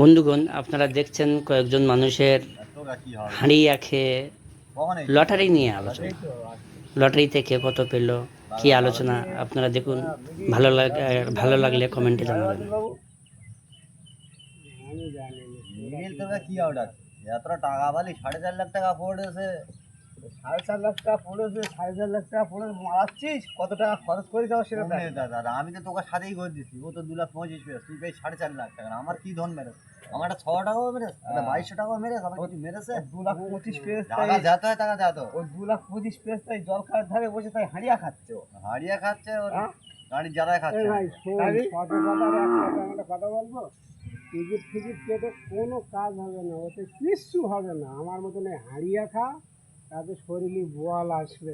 বন্ধুগণ, আপনারা দেখছেন কয়েকজন মানুষের হাঁড়িয়া খেয়ে লটারি নিয়ে আলোচনা। লটারি থেকে কত পেল, কি আলোচনা, আপনারা দেখুন, ভালো লাগে ভালো লাগলে কমেন্টে জানাবেন। কি আছে এতটা টাকা পালি সাড়ে চার লাখ টাকা পড়েছে সাড়ে চার লাখ টাকা পড়েছে সাড়ে চার লাখ টাকা পড়ে মারাচ্ছিস? কত টাকা খরচ করে যাওয়া সেটা দাদা আমি তো তোকে সাথেই করে দিচ্ছি ও তো দু লাখ পঁচিশ পেয়েছে তুই পেয়ে সাড়ে চার লাখ টাকা। আমার কি ধন মেরেছে? আমার একটা ছ টাকাও মেরেছে একটা বাইশশো টাকাও মেরেছে আমার কিছু মেরেছে? দু লাখ পঁচিশ পেয়েছে টাকা যাতে হয় টাকা যাতো ওই দু লাখ পঁচিশ পেয়েছে তাই জল ধারে বসে তাই হাঁড়িয়া খাচ্ছে। খাচ্ছে ওর হ্যাঁ? জ্বালায় খাচ্ছে। কথা বলব? টিকিট ফিকিট কেটে কোনো কাজ হবে না ওতে কিচ্ছু হবে না। আমার মতন হাঁড়িয়া খা তাতে শরীরে বল আসবে।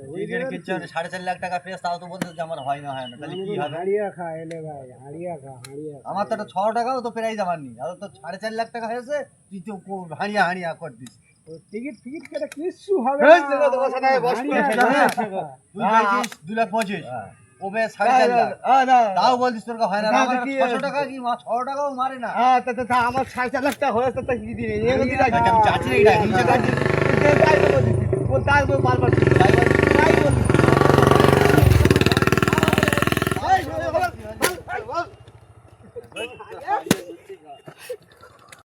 সাড়ে চার লাখ টাকা পেয়েছে তাও তো বলছে যে আমার হয় না হয় না। তাহলে কি হবে? হাঁড়িয়া খা এলে ভাই হাঁড়িয়া খা হাঁড়িয়া আমার তো ছ টাকাও তো প্রাইজ আমার নেই। আর তো সাড়ে চার লাখ টাকা হয়েছে তুই তো হাঁড়িয়া হাঁড়িয়া টিকিট ফিকিট কেটে কিচ্ছু হবে করে খা। খেলে। তুই পেয়েছিস দু লাখ পঁচিশ। ও সাড়ে চার লাখ। তাও বলছিস তোর হয় না। না, আমার ছশো টাকা কি ছশো টাকাও মারে না? আহ, তা- তা- তা আমার সাড়ে চার লাখ টাকা হয়েছে তা কি লাগবে বারবার ড্রাইভার তাই বলি।